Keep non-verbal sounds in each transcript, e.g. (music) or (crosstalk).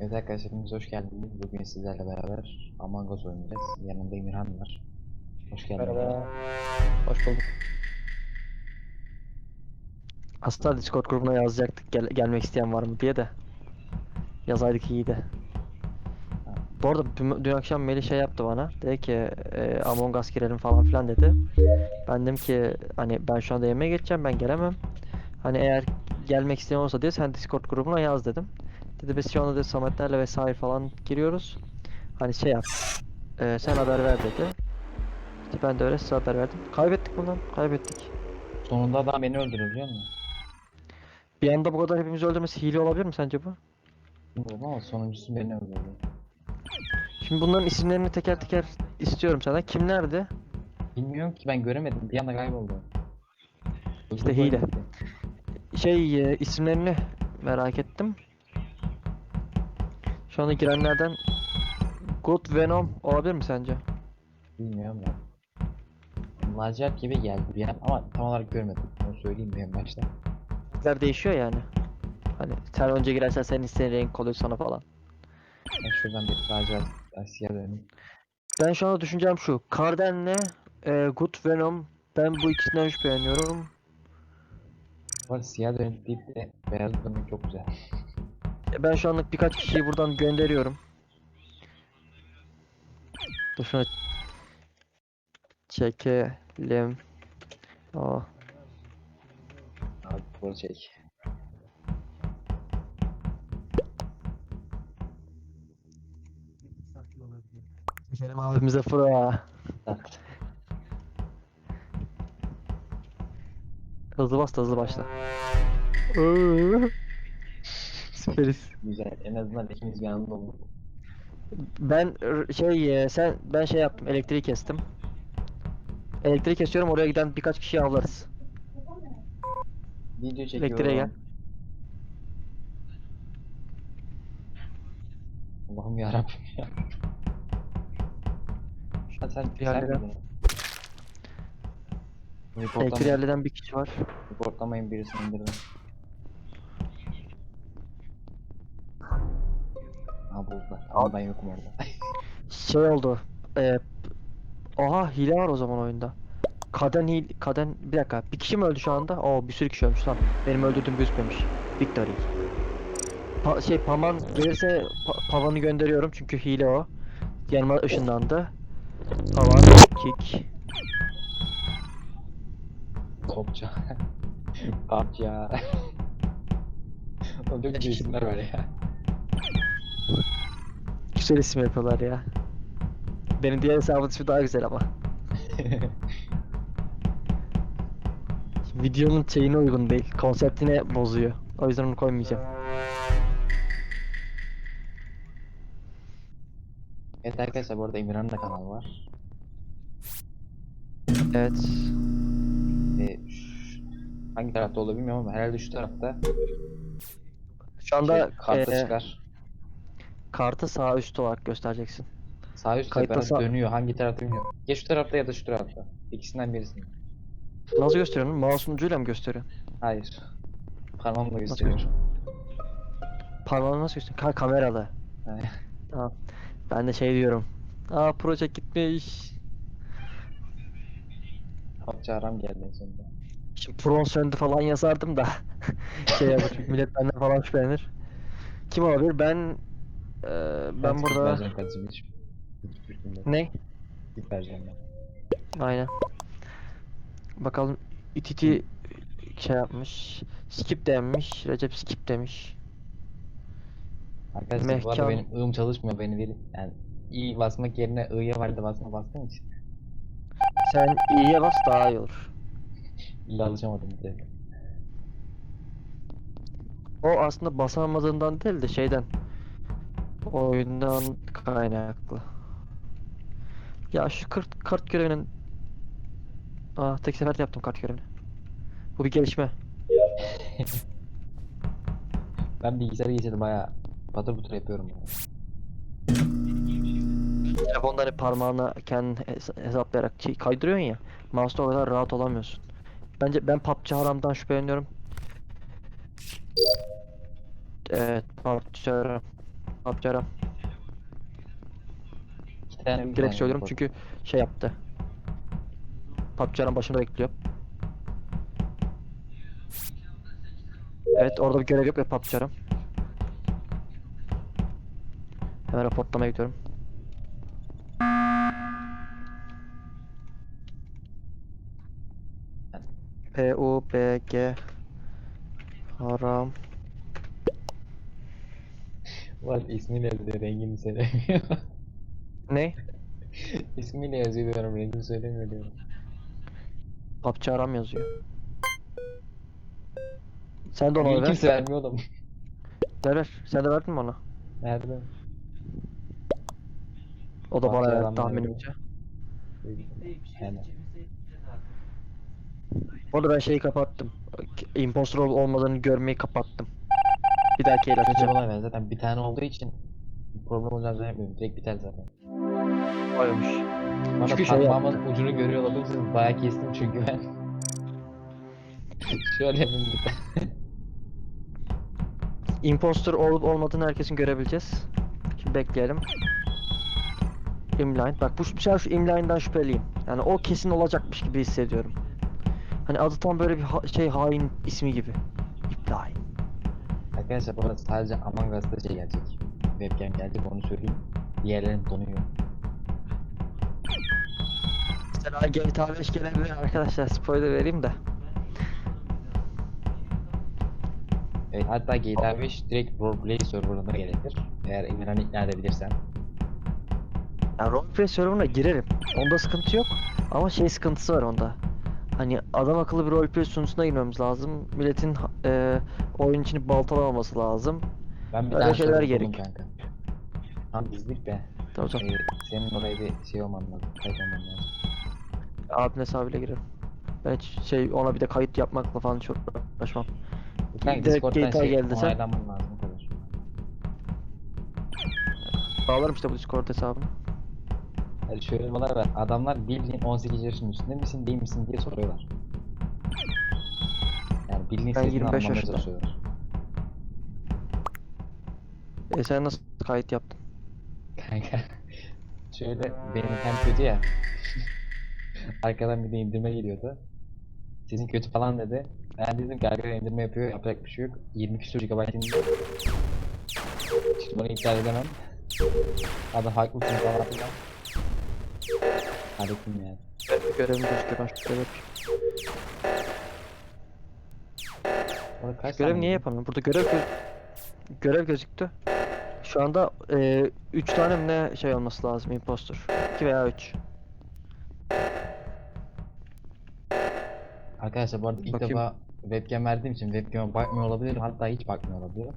Evet arkadaşlar hepiniz hoş geldiniz. Bugün sizlerle beraber Among Us oynayacağız. Yanımda Emirhan var. Hoş geldin. Merhaba. Hoş bulduk. Aslında Discord grubuna yazacaktık gel- gelmek isteyen var mı diye de. Yazaydık iyiydi. Bu arada dün, dün akşam Melih şey yaptı bana. Dedi ki e, Among Us girelim falan filan dedi. Ben dedim ki hani ben şu anda yemeğe geçeceğim ben gelemem. Hani eğer gelmek isteyen olsa diye sen Discord grubuna yaz dedim. Dedi biz şu anda dedi Sametlerle vesaire falan giriyoruz. Hani şey yap. e, sen haber ver dedi. İşte ben de öyle size haber verdim. Kaybettik bundan. Kaybettik. Sonunda adam beni öldürür biliyor musun? Bir anda bu kadar hepimizi öldürmesi hile olabilir mi sence bu? Bilmiyorum ama sonuncusu beni öldürdü. Şimdi bunların isimlerini teker teker istiyorum senden. Kimlerdi? Bilmiyorum ki ben göremedim. Bir anda kayboldu. İşte hile. Şey e, isimlerini merak ettim. Şu anda girenlerden Good Venom olabilir mi sence? Bilmiyorum ya. Laciverт gibi geldi bir an ama tam olarak görmedim. Onu söyleyeyim bir en başta. Renkler değişiyor yani. Hani sen önce girersen senin istediğin renk oluyor sana falan. Ben şuradan bir lacivert siyah döneyim. Ben şu anda düşüncem şu. Karden'le e, Good Venom ben bu ikisinden şüpheleniyorum. Arada siyah dönüp deyip de beyaz dönmek çok güzel. Ben şu anlık birkaç kişiyi buradan gönderiyorum. Dur şunu çekelim. Aa, Abi bu şey. çekelim abimize fıra. Tat. (laughs) Hızlı bas da hızlı başla. (laughs) Süperiz. Güzel. En azından ikimiz bir anda olduk. Ben r- şey e, sen ben şey yaptım elektriği kestim. Elektriği kesiyorum oraya giden birkaç kişiyi avlarız. Video çekiyorum. Elektriğe gel. Allah'ım yarabbim ya. Ha sen sen Diğerleri- miydin? Elektriği halleden bir kişi var. reportlamayın birisini indirdim. Buldular. Ama ben yokum orada. (laughs) Şey oldu. E, oha hile var o zaman oyunda. Kaden hil kaden bir dakika bir kişi mi öldü şu anda? Oo bir sürü kişi ölmüş tamam. Benim öldürdüğüm gözükmemiş. Victory. Pa- şey Paman gelirse pa- Pavan'ı gönderiyorum çünkü hile o. Yanıma ışınlandı. Pavan kick. Topça. Oğlum çok güzel isimler var ya. Güzel isim yapıyorlar ya. Benim diğer hesabın ismi daha güzel ama. (laughs) Videonun şeyine uygun değil. Konseptine bozuyor. O yüzden onu koymayacağım. evet arkadaşlar bu arada Emirhan'ın da kanalı var. Evet. Ee, hangi tarafta bilmiyorum ama herhalde şu tarafta Şu anda şey, karta eee, çıkar. Kartı sağ üst olarak göstereceksin. Sağ üst kayıtta sağ- dönüyor. Hangi tarafta bilmiyorum. Ya şu tarafta ya da şu tarafta. İkisinden birisini. Nasıl gösteriyorsun? Mouse'un ucuyla mı gösteriyor? Hayır. Parmağımla gösteriyor. Parmağını nasıl gösteriyor? Ha kameralı. Yani, Tamam. Ben de şey diyorum. Aa proje gitmiş. Topça aram geldi en sonunda. Şimdi Pron söndü falan yazardım da. (laughs) şey yazar millet benden falan şüphelenir. Kim olabilir? Ben eee, ben burada vereceğim ne? Tip vereceğim ben. Aynen. Bakalım ititi şey yapmış. Skip demiş. Recep skip demiş. Arkadaşlar bu arada Mehkan- benim ığım çalışmıyor beni değil. Yani i basmak yerine i'ye vardı basma bastığım için. Sen iyiye bas daha iyi olur. İlla alışamadım bir de. O aslında basamadığından değil de şeyden. Oyundan kaynaklı. Ya şu kart, kart görevinin Aa tek seferde yaptım kart görevini. Bu bir gelişme. (laughs) Ben bilgisayarı geçirdim baya patır butur yapıyorum. Yani. Telefonda hani parmağına kendin hes- hesaplayarak şey kaydırıyorsun ya. Mouse'da o kadar rahat olamıyorsun. Bence ben PUBG haramdan şüpheleniyorum. Evet PUBG haram. İki tane bir Direkt tane söylüyorum import. çünkü şey yaptı. PUBG Aram başında bekliyor. Evet orada bir görev yok PUBG Aram. Hemen raportlamaya gidiyorum. P U B G Haram Var ismiyle yazıyor rengini söylemiyor. Ne? (laughs) ismiyle yazıyor diyorum rengini söylemiyor diyorum. PUBG Aram yazıyor. Sen de ona ver. kimse vermiyor oğlum. Ver ver. Sen de verdin mi ona? Nerede? O da bana verdi tahminimce. Yani. Orada ben şeyi kapattım. Impostor ol- olmadığını görmeyi kapattım. Bir dahaki el Kötü açacağım. olay ver zaten bir tane olduğu için problem olacağını zannetmiyorum. Direkt biter zaten. Oymuş. Bana Çünkü şey parmağımın ucunu görüyor olabilirsiniz. Bayağı kestim çünkü ben. (laughs) Şöyle yapayım bir de. Impostor olup olmadığını herkesin görebileceğiz. Şimdi bekleyelim. Imline. Bak bu şu şu imline'dan şüpheliyim. Yani o kesin olacakmış gibi hissediyorum. Hani adı tam böyle bir ha- şey hain ismi gibi. İpline. Arkadaşlar bu arada sadece Among Us'ta şey gelecek. Webcam gelecek onu söyleyeyim. Diğerlerin donuyor. Mesela GTA 5 gelebilir arkadaşlar spoiler vereyim de. Evet hatta GTA 5 direkt roleplay serverına gelebilir. Eğer İmran'ı ikna edebilirsen. Ya roleplay serverına girerim. Onda sıkıntı yok. Ama şey sıkıntısı var onda. Hani adam akıllı bir roleplay sunucusuna girmemiz lazım. Milletin e, oyun içini baltalamaması lazım. Ben bir Öyle tane şeyler gerek. kanka. Tam bizlik de. Tamam Ee, senin oraya bir şey olman lazım. Kayıt olman lazım. Abinin hesabıyla girerim. Ben hiç şey ona bir de kayıt yapmakla falan çok uğraşmam. Kanka Direkt GTA şey geldi sen. onaylanman lazım. Bağlarım işte bu Discord hesabını. Şöyle olay var. Adamlar bildiğin 18 yaşının üstünde misin değil misin diye soruyorlar. Yani bildiğin Ben sesini 25 anlamaya çalışıyorlar. E sen nasıl kayıt yaptın? Kanka (laughs) şöyle benim hem kötü ya. (laughs) Arkadan bir de indirme geliyordu. Sesin kötü falan dedi. Ben dedim ki arkadan indirme yapıyor yapacak bir şey yok. 20 küsur GB indirdi. Şimdi bunu iptal edemem. Adam haklısın falan filan. Hallettim yani. Görevim gözüküyor ben şu görev. Orada kaç Görev tane niye yapamıyorum? Burada görev gö- görev gözüktü. Şu anda 3 tane mi ne şey olması lazım impostor. 2 veya 3. Arkadaşlar bu arada ilk Bakayım. defa webcam verdiğim için webcam'e bakmıyor olabilirim hatta hiç bakmıyor olabilirim.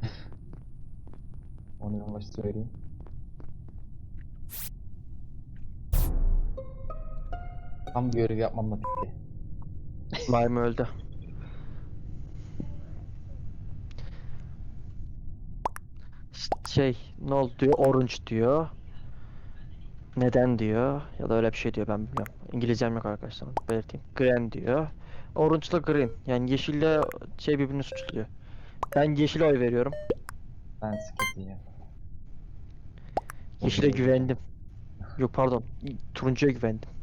(laughs) Onu başta söyleyeyim. Tam bir görev yapmamla bitti. Maymun öldü. Şey ne oldu diyor? Orange diyor. Neden diyor? Ya da öyle bir şey diyor ben bilmiyorum. İngilizcem yok arkadaşlar. Belirteyim. Green diyor. Orange'la green. Yani yeşille şey birbirini suçluyor. Ben yeşile oy veriyorum. Ben skip diyeceğim. Yeşile güvendim. Yok pardon. Turuncuya güvendim.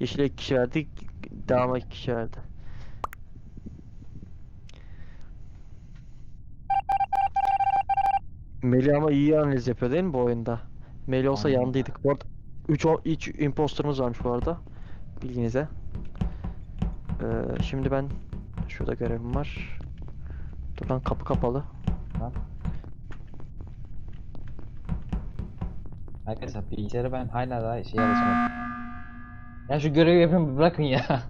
Yeşile iki kişi verdi. Devam'a iki kişi verdi. Melih ama iyi analiz yapıyor değil mi bu oyunda? Melih olsa Aynen. yandıydık. Bu arada 3 3 imposterımız varmış bu arada. Bilginize. Ee, şimdi ben şurada görevim var. Dur lan kapı kapalı. Lan. Arkadaşlar bilgisayarı ben hala daha şey alışamadım. Ya şu görevi yapayım bırakın ya. (laughs)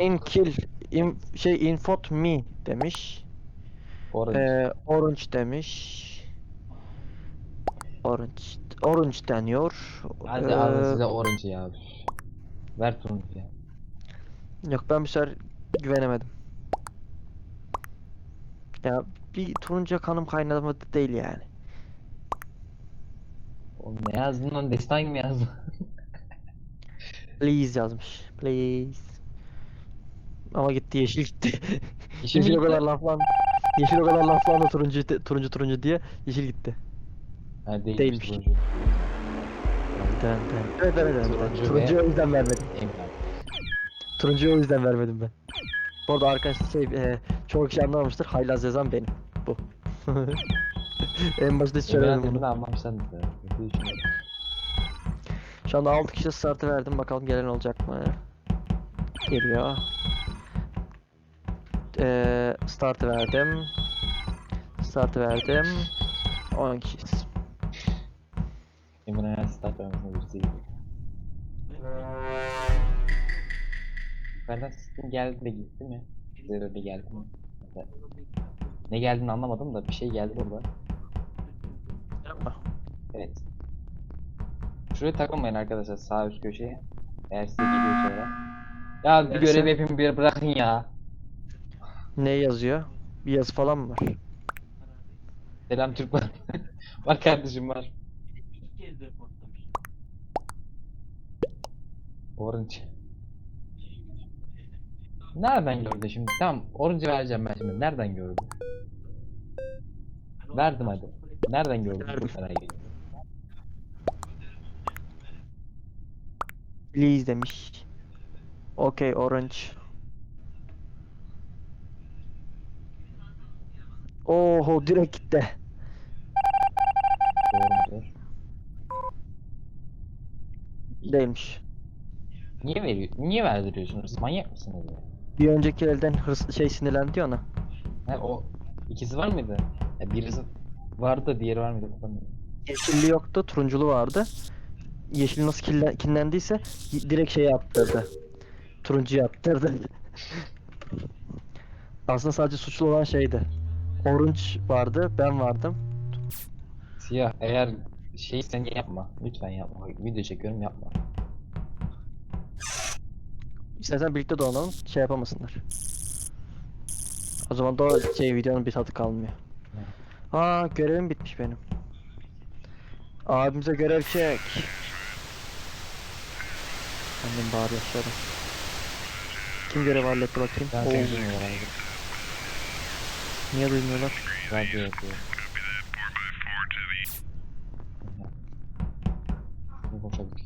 In kill in, şey infot me demiş. Orange. Ee, orange demiş. Orange. Orange deniyor. Hadi Ee, alın size orange ya. Ver turuncu ya. Yok ben bir sefer güvenemedim. Ya bir turuncu kanım kaynamadı değil yani. Oğlum ne yazdın lan? Destan mı yazdın? (laughs) Please yazmış. Please. Ama gitti yeşil gitti. (laughs) Yeşil o kadar laf lan. Yeşil o kadar laflandı turuncu turuncu turuncu diye yeşil gitti. Ha, değilmiş. Değilmiş. turuncu. Den den. Evet evet evet. Turuncu ve- o yüzden vermedim. Turuncuyu o yüzden vermedim ben. Bu arada arkadaşlar şey e, çoğu kişi anlamamıştır. Haylaz yazan benim. Bu. (laughs) en başta hiç söylemedim bunu. düşünüyorsun? Şu anda 6 kişi startı verdim. Bakalım gelen olacak mı? Geliyor. Ee, startı verdim. Startı verdim. 10 kişiyiz. Emrah'ın start vermesine birisi gibi. Yukarıdan sistem geldi de gitti mi? Zero bir geldi mi? Ne geldiğini anlamadım da bir şey geldi burada. Yapma. Evet. Şuraya takılmayın arkadaşlar sağ üst köşeye. Eğer size geliyorsa eğer. Ya bir Neresi? görev yapayım bir bırakın ya. Ne yazıyor? Bir yazı falan mı var? Selam Türk var. (laughs) var kardeşim var. Orange. Nereden gördü şimdi? Tamam orange vereceğim ben şimdi. Nereden gördü? Verdim hadi. Nereden gördü? Verdim. Merak ediyorum. Please demiş. Okay orange. Oho direkt gitti. Doğru mudur? Değilmiş. Niye veriyor? Niye verdiriyorsunuz? Manyak mısınız ya? Bir önceki elden hırs şey sinirlendi ya ona. Ha, o ikisi var mıydı? Ya birisi vardı diğeri var mıydı? Yeşilli yoktu, turunculu vardı. Yeşil nasıl kinle- kinlendiyse direkt şey yaptırdı. Turuncu yaptırdı. (laughs) Aslında sadece suçlu olan şeydi. Orange vardı, ben vardım. Siyah eğer şey sen yapma. Lütfen yapma. Video çekiyorum yapma. İstersen birlikte dolanalım, şey yapamasınlar. O zaman da şey videonun bir tadı kalmıyor. Aa görevim bitmiş benim. Abimize görev çek. Annem bağırıyor aşağıda. Kim görev halletti bakayım? Ben seni duymuyorum niye duymuyorlar? Radyo yapıyor. Bu boşa bir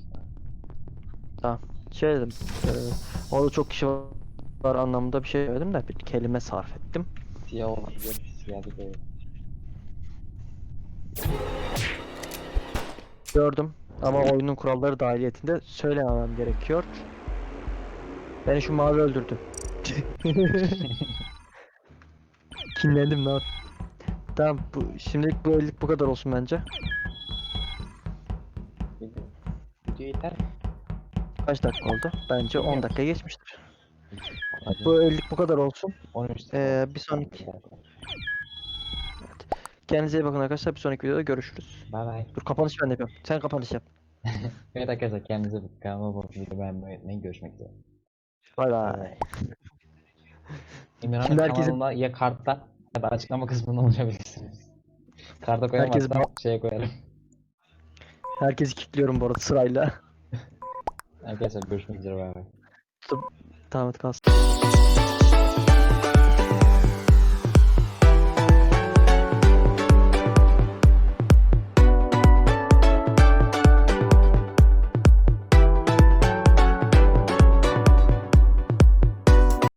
Şey dedim. eee, orada çok kişi var anlamında bir şey söyledim de bir kelime sarf ettim. Siyah olabilir. Siyah bir böyle. Gördüm ama oyunun kuralları dahiliyetinde söylememem gerekiyor. Beni şu mavi öldürdü. (laughs) Kinlendim ne yap? Tamam bu şimdilik bu ellik bu kadar olsun bence. Video, yeter mi? Kaç dakika oldu? Bence 10 Bilmiyorum. dakika geçmiştir. Bu ellik bu kadar olsun. 13 dakika. Ee, bir sonraki. Kendinize iyi bakın arkadaşlar. Bir sonraki videoda görüşürüz. Bye bye. Dur kapanış ben de yapıyorum. Sen kapanış yap. (laughs) Evet arkadaşlar kendinize bakın. Kanalıma abone olmayı, beğenmeyi unutmayın. Görüşmek üzere. Bay bay. İmran'ın Şimdi herkesin- kanalına ya kartta ya da açıklama kısmında ulaşabilirsiniz. Karta Herkes koyamazsam şeye koyarım. Herkesi kilitliyorum bu arada sırayla. Arkadaşlar görüşmek üzere. Bye bye. Tamam kalsın.